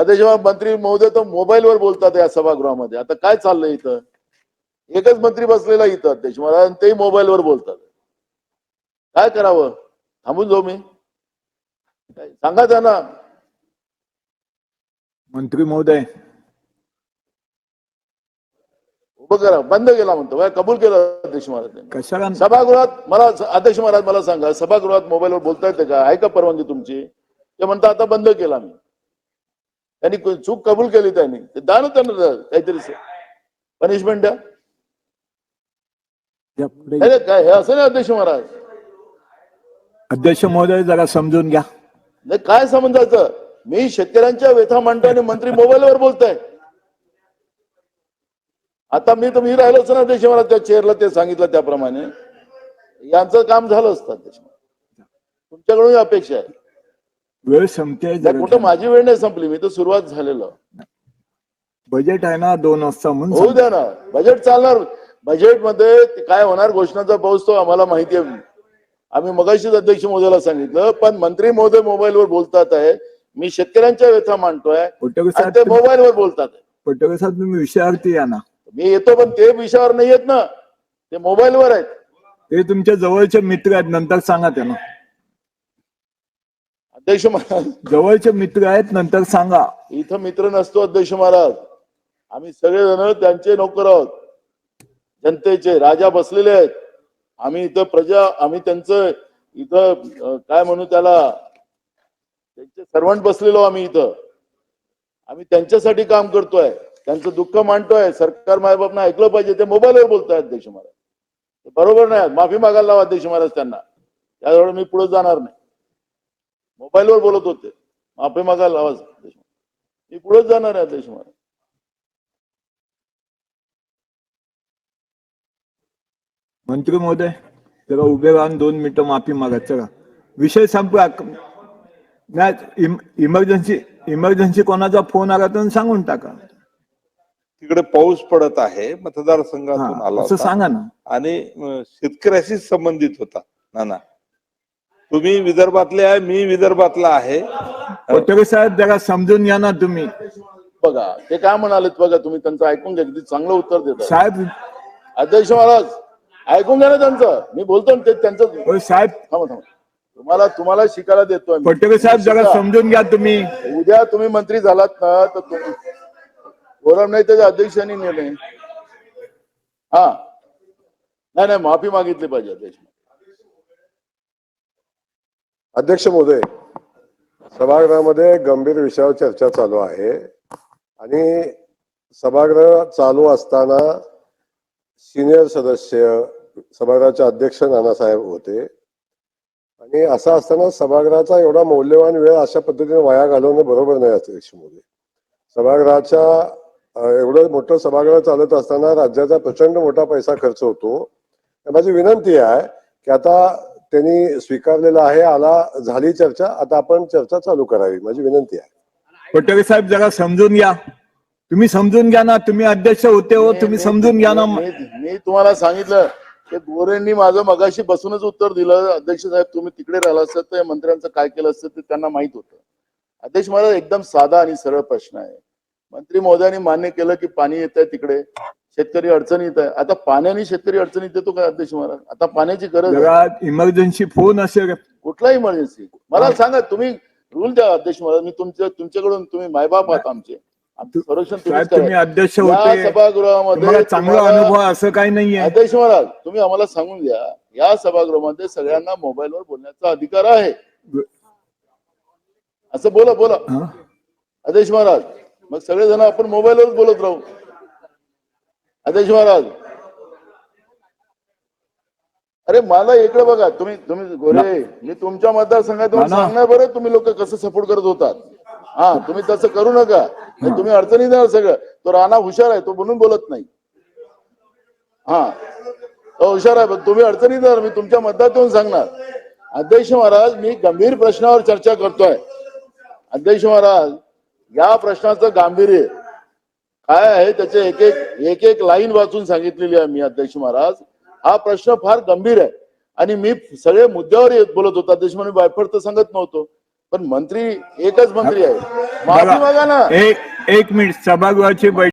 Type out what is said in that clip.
अध्यक्ष मंत्री महोदय तर मोबाईलवर बोलतात या सभागृहामध्ये. आता काय चाललंय इथं? एकच मंत्री बसलेला इथं अध्यक्ष महाराज आणि तेही मोबाईलवर बोलतात. काय करावं? थांबून जाऊ मी. सांगा त्यांना. मंत्री महोदय. उभं करा. बंद केला म्हणतो. काय कबूल केलं अध्यक्ष महाराज सभागृहात मला अध्यक्ष महाराज मला सांगा. सभागृहात मोबाईलवर बोलता येते का? आहे का परवानगी तुमची? ते म्हणता आता बंद केला मी. त्यांनी चूक कबूल केली त्यांनी. ते द्या ना त्यांना काहीतरी पनिशमेंट द्या काय हे असं नाही अध्यक्ष महाराज. अध्यक्ष महोदय जरा समजून घ्या. नाही काय समजायचं? मी शेतकऱ्यांच्या व्यथा मांडतो आणि मंत्री मोबाईलवर बोलताय. आता मी तर मी राहिलोच ना अध्यक्ष महाराज त्या चेअरला ते सांगितलं त्याप्रमाणे. यांचं काम झालं असतं अध्यक्ष तुमच्याकडून अपेक्षा आहे. वेळ संपते कुठं माझी वेळ नाही संपली मी तर सुरुवात झालेलं. बजेट आहे ना दोन वाजता म्हणून होऊ द्या ना बजेट चालणार. बजेटमध्ये ते काय होणार घोषणाचा पाऊस तो आम्हाला माहिती आहे. आम्ही मगाशीच अध्यक्ष महोदयाला सांगितलं पण मंत्री महोदय मोबाईलवर बोलतात आहे. मी शेतकऱ्यांच्या व्यथा मांडतोय ते मोबाईलवर बोलतात. पटोले साहेब तुम्ही विषयावरती या ना. मी येतो पण ते विषयावर नाही येत ना. ते मोबाईलवर आहेत. ते तुमच्या जवळचे मित्र आहेत नंतर सांगा त्यांना. अध्यक्ष महाराज जवळचे मित्र आहेत नंतर सांगा. इथं मित्र नसतो अध्यक्ष महाराज. आम्ही सगळेजण त्यांचे नोकर आहोत. जनतेचे राजा बसलेले आहेत. आम्ही इथं प्रजा आम्ही त्यांचं इथं काय म्हणू त्याला? त्यांचे सर्वंट बसलेलो आम्ही इथं. आम्ही त्यांच्यासाठी काम करतोय. त्यांचं दुःख मांडतोय. सरकार मायबापना ऐकलं पाहिजे ते मोबाईलवर बोलताय अध्यक्ष महाराज. बरोबर नाही माफी मागायला लावा अध्यक्ष महाराज त्यांना. त्याजवळ मी पुढे जाणार नाही. मोबाईलवर बोलत होते. माफी मागायला लावा अध्यक्ष महाराज. मी पुढेच जाणार आहे अध्यक्ष महाराज मंत्री महोदय जरा उभे राहून दोन मिनिटं माफी मागा चला. विषय संपला नाही इम- इमर्जन्सी इमर्जन्सी कोणाचा फोन आला तर सांगून टाका. तिकडे पाऊस पडत आहे मतदारसंघातून हा, आला असं होता. सांगा ना. आणि अं, शेतकऱ्याशीच संबंधित होता नाना. तुम्ही विदर्भातले आहे मी विदर्भातला आहे. पटोले साहेब जरा समजून घ्या ना तुम्ही. बघा ते काय म्हणालेत बघा तुम्ही त्यांचं ऐकून घ्या किती चांगलं उत्तर देतात. साहेब अध्यक्ष महाराज ऐकून घ्या ना त्यांचं. मी बोलतो ना ते त्यांचं ओ साहेब. थांबा तुम्हाला तुम्हाला शिकायला देतोय मी. साहेब जरा शिका. समजून घ्या तुम्ही. उद्या तुम्ही मंत्री झालात ना तर तुम्ही फोरम नाही त्याच्या अध्यक्षांनी निर्णय हा. नाही नाही माफी मागितली पाहिजे अध्यक्ष. अध्यक्ष महोदय सभागृहामध्ये गंभीर विषयावर चर्चा चालू आहे आणि सभागृह चालू असताना सिनियर सदस्य सभागृहाचे अध्यक्ष नानासाहेब होते. आणि असं असताना सभागृहाचा एवढा मौल्यवान वेळ अशा पद्धतीने वाया घालवणं बरोबर नाही अध्यक्ष महोदय. सभागृहाच्या एवढं मोठं सभागृह चालत असताना राज्याचा प्रचंड मोठा पैसा खर्च होतो. माझी विनंती आहे की आता त्यांनी स्वीकारलेला आहे. आला झाली चर्चा. आता आपण चर्चा चालू करावी. माझी विनंती आहे. पटोले साहेब जरा समजून घ्या. तुम्ही समजून घ्या ना. तुम्ही अध्यक्ष होते हो. तुम्ही समजून घ्या ना. मी मी तुम्हाला सांगितलं की गोरेंनी माझं मगाशी बसूनच उत्तर दिलं. अध्यक्ष साहेब तुम्ही तिकडे राहिला असतं तर मंत्र्यांचं काय केलं असतं ते त्यांना माहीत होतं. अध्यक्ष महाराज एकदम साधा आणि सरळ प्रश्न आहे. मंत्री महोदयांनी मान्य केलं की पाणी येत आहे तिकडे. शेतकरी अडचणीत आहे. आता पाण्याने शेतकरी अडचणीत येतो काय अध्यक्ष महाराज? आता पाण्याची गरज आहे. इमर्जन्सी फोन असेल. कुठला इमर्जन्सी मला सांगा तुम्ही रूल द्या अध्यक्ष महाराज. मी तुमच्या तुमच्याकडून तुम्ही मायबाप आहात आमचे. आमचं संरक्षण साहेब तुम्हीच तुम्ही करा. अध्यक्ष या होते. सभागृहामध्ये चांगला तुम्हाला- अनुभव आहे, असं काही नाहीये. अध्यक्ष महाराज तुम्ही आम्हाला सांगून द्या. या सभागृहामध्ये सगळ्यांना मोबाईलवर बोलण्याचा अधिकार आहे. असं बोला बोला. हा? अध्यक्ष महाराज मग सगळेजण आपण मोबाईलवर बोलत राहू. अध्यक्ष महाराज अरे मला इकडे बघा तुम्ही तुम्ही गोरे मी तुमच्या मतदारसंघात. सांगणार बरं तुम्ही लोक कसं सपोर्ट करत होतात. हा तुम्ही तसं करू नका. तुम्ही अडचणी देणार सगळं. तो राणा हुशार आहे तो म्हणून बोलत नाही. हा. तो हुशार आहे पण तुम्ही अडचणी देणार मी तुमच्या मतदार येऊन सांगणार. अध्यक्ष महाराज मी गंभीर प्रश्नावर चर्चा करतोय. अध्यक्ष महाराज या प्रश्नाचं गांभीर्य. काय आहे त्याचे एक एक एक एक लाईन वाचून सांगितलेली आहे मी अध्यक्ष महाराज. हा प्रश्न फार गंभीर आहे. आणि मी सगळे मुद्द्यावर येत बोलत होतो. अध्यक्ष म्हणून वायफळ तर सांगत नव्हतो. पण मंत्री एकच मंत्री आहे. माफी मागा ना. एक एक मिनिट. सभागृहाची बैठक